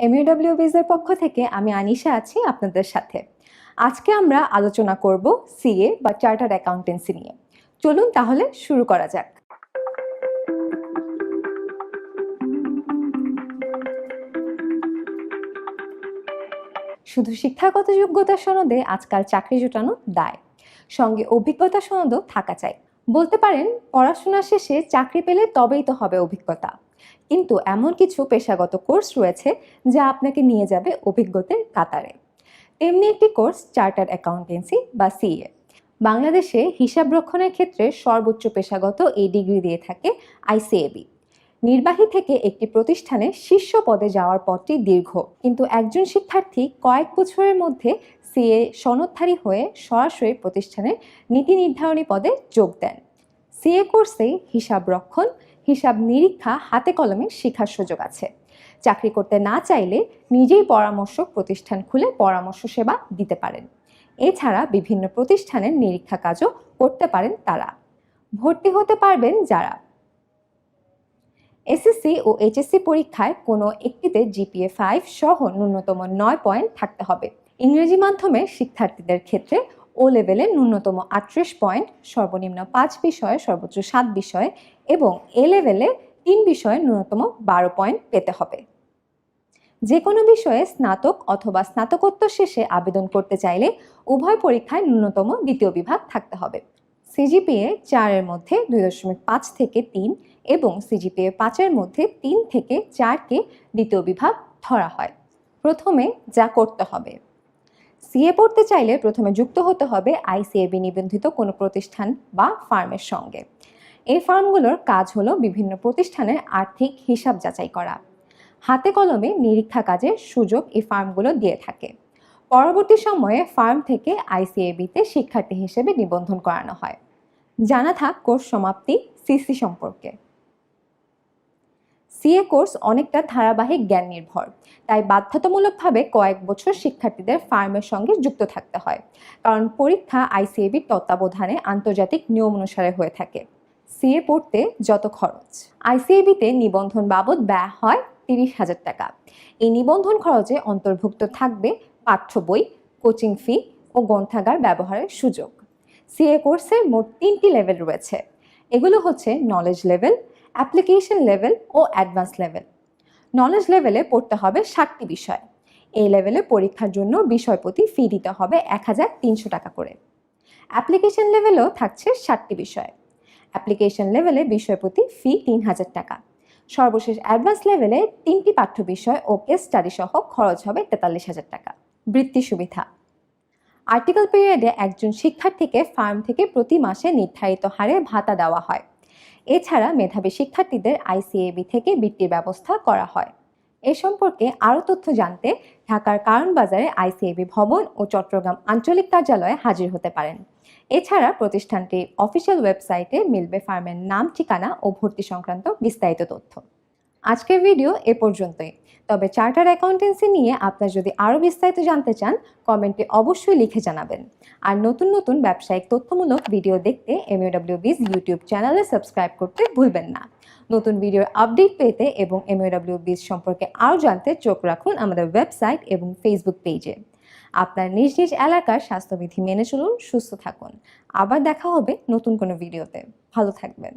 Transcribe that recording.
এমইউডাব্লিউ বিজের পক্ষ থেকে আমি আনিশা আছি আপনাদের সাথে। আজকে আমরা আলোচনা করব সিএ বা চার্টার্ড অ্যাকাউন্টেন্সি নিয়ে। চলুন তাহলে শুরু করা যাক। শুধু শিক্ষাগত যোগ্যতা সনদে আজকাল চাকরি জোটানো দায়। সঙ্গে অভিজ্ঞতা সনদও থাকা চাই। বলতে পারেন, পড়াশোনা শেষে চাকরি পেলে তবেই তো হবে অভিজ্ঞতা। কিন্তু এমন কিছু পেশাগত কোর্স রয়েছে যা আপনাকে নিয়ে যাবে অভিজ্ঞতার কাতারে। তেমনি একটি কোর্স চার্টার্ড অ্যাকাউন্টেন্সি বা সিএ। বাংলাদেশে হিসাব রক্ষণের ক্ষেত্রে সর্বোচ্চ পেশাগত এই ডিগ্রি দিয়ে থাকে আইসিএবি। নির্বাহী থেকে একটি প্রতিষ্ঠানে শীর্ষ পদে যাওয়ার পথটি দীর্ঘ, কিন্তু একজন শিক্ষার্থী কয়েক বছরের মধ্যে সিএ সনদধারী হয়ে সরাসরি প্রতিষ্ঠানের নীতি নির্ধারণী পদে যোগ দেন। সিএ কোর্সে হিসাব রক্ষণ হিসাব নিরীক্ষা হাতে কলমে শেখার সুযোগ আছে। চাকরি করতে না চাইলে নিজেই পরামর্শক প্রতিষ্ঠান খুলে পরামর্শ সেবা দিতে পারেন। এছাড়া বিভিন্ন প্রতিষ্ঠানের নিরীক্ষা কাজও করতে পারেন তারা। ভর্তি হতে পারবেন যারা। এসএসসি ও এইচএসসি পরীক্ষায় কোনো একটিতে জিপিএ ফাইভ সহ ন্যূনতম নয় পয়েন্ট থাকতে হবে। ইংরেজি মাধ্যমে শিক্ষার্থীদের ক্ষেত্রে ও লেভেলে ন্যূনতম আটত্রিশ পয়েন্ট, সর্বনিম্ন পাঁচ বিষয়ে সর্বোচ্চ সাত বিষয়ে এবং এ লেভেলে তিন বিষয়ে ন্যূনতম বারো পয়েন্ট পেতে হবে। যে কোনো বিষয়ে স্নাতক অথবা স্নাতকোত্তর শেষে আবেদন করতে চাইলে উভয় পরীক্ষায় ন্যূনতম দ্বিতীয় বিভাগ থাকতে হবে। সিজিপিএ চারের মধ্যে দুই দশমিক পাঁচ থেকে তিন এবং সিজিপিএ পাঁচের মধ্যে তিন থেকে চারকে দ্বিতীয় বিভাগ ধরা হয়। প্রথমে যা করতে হবে সিএ পড়তে চাইলে প্রথমে যুক্ত হতে হবে আইসিএবি নিবন্ধিত কোনো প্রতিষ্ঠান বা ফার্মের সঙ্গে। এই ফার্মগুলোর কাজ হলো বিভিন্ন প্রতিষ্ঠানের আর্থিক হিসাব যাচাই করা। হাতে কলমে নিরীক্ষা কাজের সুযোগ এই ফার্মগুলো দিয়ে থাকে। পরবর্তী সময়ে ফার্ম থেকে আইসিএবিতে শিক্ষার্থী হিসেবে নিবন্ধন করানো হয়। জানা থাক কোর্স সমাপ্তি সিসি সম্পর্কে। সিএ কোর্স অনেকটা ধারাবাহিক জ্ঞান নির্ভর। তাই বাধ্যতামূলকভাবে কয়েক বছর শিক্ষার্থীদের ফার্মের সঙ্গে যুক্ত থাকতে হয়। কারণ পরীক্ষা আইসিএবির তত্ত্বাবধানে আন্তর্জাতিক নিয়ম অনুসারে হয়ে থাকে। সিএ পড়তে যত খরচ। আইসিএবিতে নিবন্ধন বাবদ ব্যয় হয় তিরিশ হাজার টাকা। এই নিবন্ধন খরচে অন্তর্ভুক্ত থাকবে পাঠ্য বই, কোচিং ফি ও গ্রন্থাগার ব্যবহারের সুযোগ। সিএ কোর্সের মোট তিনটি লেভেল রয়েছে। এগুলো হচ্ছে নলেজ লেভেল অ্যাপ্লিকেশন লেভেল ও অ্যাডভান্স লেভেল। নলেজ লেভেলে পড়তে হবে ষাটটি বিষয়। এই লেভেলে পরীক্ষার জন্য বিষয় প্রতি ফি দিতে হবে এক হাজার তিনশো টাকা করে। অ্যাপ্লিকেশন লেভেলেও থাকছে ষাটটি বিষয়। অ্যাপ্লিকেশন লেভেলে বিষয় প্রতি ফি তিন হাজার টাকা। সর্বশেষ অ্যাডভান্স লেভেলে তিনটি পাঠ্য বিষয় ও কেস স্টাডি সহ খরচ হবে তেতাল্লিশ হাজার টাকা। বৃত্তি সুবিধা। আর্টিকেল পিরিয়ডে একজন শিক্ষার্থীকে ফার্ম থেকে প্রতি মাসে নির্ধারিত হারে ভাতা দেওয়া হয়। এছাড়া মেধাবী শিক্ষার্থীদের আইসিএবি থেকে বৃত্তির ব্যবস্থা করা হয়। এ সম্পর্কে আরও তথ্য জানতে ঢাকার কারণ বাজারে আইসিএবি ভবন ও চট্টগ্রাম আঞ্চলিক কার্যালয়ে হাজির হতে পারেন। এছাড়া প্রতিষ্ঠানটির অফিসিয়াল ওয়েবসাইটে মিলবে ফার্মের নাম, ঠিকানা ও ভর্তি সংক্রান্ত বিস্তারিত তথ্য। আজকের ভিডিও এ পর্যন্তই। তবে চার্টার অ্যাকাউন্টেন্সি নিয়ে আপনার যদি আরও বিস্তারিত জানতে চান, কমেন্টে অবশ্যই লিখে জানাবেন। আর নতুন নতুন ব্যবসায়িক তথ্যমূলক ভিডিও দেখতে এমইউডাব্লিউ বিজ ইউটিউব চ্যানেলে সাবস্ক্রাইব করতে ভুলবেন না। নতুন ভিডিওর আপডেট পেতে এবং এমইউডাব্লিউ বিজ সম্পর্কে আরও জানতে চোখ রাখুন আমাদের ওয়েবসাইট এবং ফেসবুক পেজে। আপনার নিজ নিজ এলাকার স্বাস্থ্যবিধি মেনে চলুন, সুস্থ থাকুন। আবার দেখা হবে নতুন কোনো ভিডিওতে। ভালো থাকবেন।